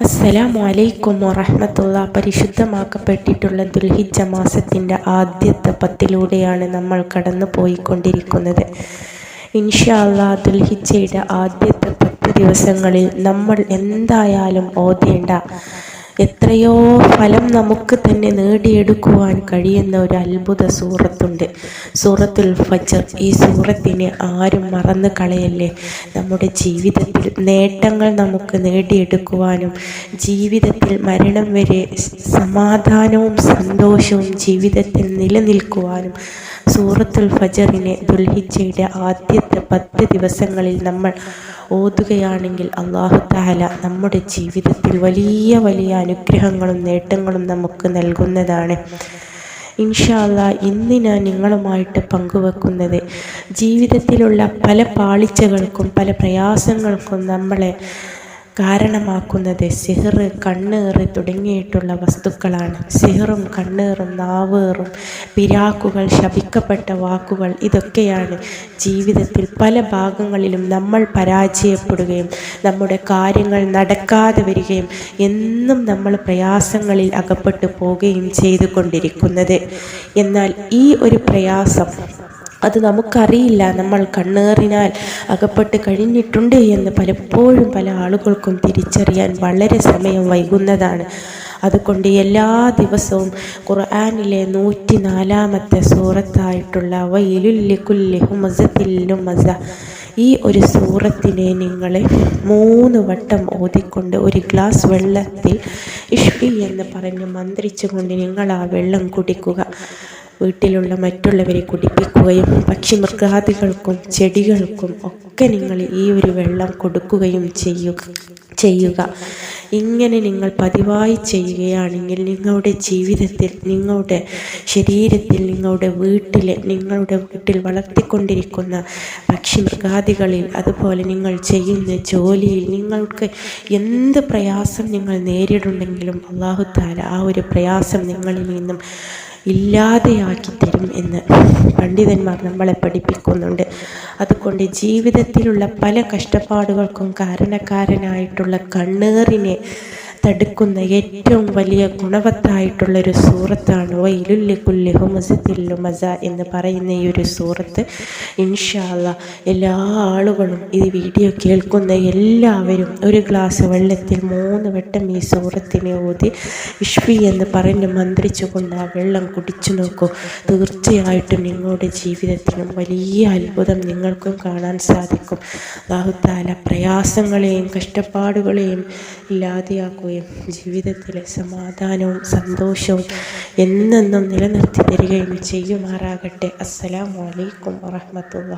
അസ്സലാമു അലൈക്കും വറഹമത്തുള്ള. പരിശുദ്ധമാക്കപ്പെട്ടിട്ടുള്ള ദുൽഹിജ മാസത്തിന്റെ ആദ്യത്തെ പത്തിലൂടെയാണ് നമ്മൾ കടന്നു പോയിക്കൊണ്ടിരിക്കുന്നത്. ഇൻഷാല്ല ദുൽഹിജയുടെ ആദ്യത്തെ പത്ത് ദിവസങ്ങളിൽ നമ്മൾ എന്തായാലും ഓതേണ്ട എത്രയോ ഫലം നമുക്ക് തന്നെ നേടിയെടുക്കുവാൻ കഴിയുന്ന ഒരു അത്ഭുത സൂറത്തുണ്ട്. സൂറത്തുൽ ഫജർ. ഈ സൂറത്തിനെ ആരും മറന്നു കളയല്ലേ? നമ്മുടെ ജീവിതത്തിൽ നേട്ടങ്ങൾ നമുക്ക് നേടിയെടുക്കുവാനും ജീവിതത്തിൽ മരണം വരെ സമാധാനവും സന്തോഷവും ജീവിതത്തിൽ നിലനിൽക്കുവാനും സൂറത്തുൽ ഫജറിനെ ദുൽഹിജയുടെ ആദ്യത്തെ പത്ത് ദിവസങ്ങളിൽ നമ്മൾ ഓതുകയാണെങ്കിൽ അള്ളാഹു താല നമ്മുടെ ജീവിതത്തിൽ വലിയ വലിയ അനുഗ്രഹങ്ങളും നേട്ടങ്ങളും നമുക്ക് നൽകുന്നതാണ്. ഇൻഷാല്ല ഇന്ന് ഞാൻ നിങ്ങളുമായിട്ട് പങ്കുവെക്കുന്നത് ജീവിതത്തിലുള്ള പല പാളിച്ചകൾക്കും പല പ്രയാസങ്ങൾക്കും നമ്മളെ കാരണമാക്കുന്നത് സിഹർ കണ്ണേറ് തുടങ്ങിയിട്ടുള്ള വസ്തുക്കളാണ്. സിഹറും കണ്ണേറും നാവേറും പിരാക്കുകൾ ശപിക്കപ്പെട്ട വാക്കുകൾ ഇതൊക്കെയാണ് ജീവിതത്തിൽ പല ഭാഗങ്ങളിലും നമ്മൾ പരാജയപ്പെടുകയും നമ്മുടെ കാര്യങ്ങൾ നടക്കാതെ വരികയും എന്നും നമ്മൾ പ്രയാസങ്ങളിൽ അകപ്പെട്ടു പോവുകയും ചെയ്തുകൊണ്ടിരിക്കുന്നത്. എന്നാൽ ഈ ഒരു പ്രയാസം അത് നമുക്കറിയില്ല. നമ്മൾ കണ്ണേറിനാൽ അകപ്പെട്ട് കഴിഞ്ഞിട്ടുണ്ട് എന്ന് പലപ്പോഴും പല ആളുകൾക്കും തിരിച്ചറിയാൻ വളരെ സമയം വൈകുന്നതാണ്. അതുകൊണ്ട് എല്ലാ ദിവസവും ഖുർആാനിലെ നൂറ്റി നാലാമത്തെ സൂറത്തായിട്ടുള്ള വയിലുല്ലിക്കുല്ലി ഹുമസത്തില്ലും മസ ഈ ഒരു സൂറത്തിനെ നിങ്ങൾ മൂന്ന് വട്ടം ഓതിക്കൊണ്ട് ഒരു ഗ്ലാസ് വെള്ളത്തിൽ ഇഷ്ഫി എന്ന് പറഞ്ഞ് മന്ത്രിച്ചുകൊണ്ട് നിങ്ങൾ ആ വെള്ളം കുടിക്കുക. വീട്ടിലുള്ള മറ്റുള്ളവരെ കുടിപ്പിക്കുകയും പക്ഷി മൃഗാദികൾക്കും ചെടികൾക്കും ഒക്കെ നിങ്ങൾ ഈ ഒരു വെള്ളം കൊടുക്കുകയും ചെയ്യുക ചെയ്യുക. ഇങ്ങനെ നിങ്ങൾ പതിവായി ചെയ്യുകയാണെങ്കിൽ നിങ്ങളുടെ ജീവിതത്തിൽ നിങ്ങളുടെ ശരീരത്തിൽ നിങ്ങളുടെ വീട്ടിൽ നിങ്ങളുടെ വീട്ടിൽ വളർത്തിക്കൊണ്ടിരിക്കുന്ന പക്ഷി മൃഗാദികളിൽ അതുപോലെ നിങ്ങൾ ചെയ്യുന്ന ജോലിയിൽ നിങ്ങൾക്ക് എന്ത് പ്രയാസം നിങ്ങൾ നേരിടുണ്ടെങ്കിലും അള്ളാഹുത്താല ആ ഒരു പ്രയാസം നിങ്ങളിൽ നിന്നും ഇല്ലാതെയാക്കി തരും എന്ന് പണ്ഡിതന്മാർ നമ്മളെ പഠിപ്പിക്കുന്നുണ്ട്. അതുകൊണ്ട് ജീവിതത്തിലുള്ള പല കഷ്ടപ്പാടുകൾക്കും കാരണക്കാരനായിട്ടുള്ള കണ്ണേറിനെ തടുക്കുന്ന ഏറ്റവും വലിയ ഗുണവത്തായിട്ടുള്ളൊരു സൂറത്താണ് വൈലുല്ലിക്കുല്ലി ഹുമസത്തില്ലു മസ എന്ന് പറയുന്ന ഈ ഒരു സൂറത്ത്. ഇൻഷാല്ല എല്ലാ ആളുകളും ഈ വീഡിയോ കേൾക്കുന്ന എല്ലാവരും ഒരു ഗ്ലാസ് വെള്ളത്തിൽ മൂന്ന് വട്ടം ഈ സൂറത്തിനെ ഊതി ഇഷ്പി എന്ന് പറഞ്ഞ് മന്ത്രിച്ചുകൊണ്ട് ആ വെള്ളം കുടിച്ചു നോക്കൂ. തീർച്ചയായിട്ടും നിങ്ങളുടെ ജീവിതത്തിനും വലിയ അത്ഭുതം നിങ്ങൾക്കും കാണാൻ സാധിക്കും. ബാഹുത്താല പ്രയാസങ്ങളെയും കഷ്ടപ്പാടുകളെയും ഇല്ലാതെയാക്കുകയും ജീവിതത്തിലെ സമാധാനവും സന്തോഷവും എന്നെന്നും നിലനിർത്തി തരികയും ചെയ്യുമാറാകട്ടെ. അസ്സലാമലൈക്കും വറഹമത്തുള്ള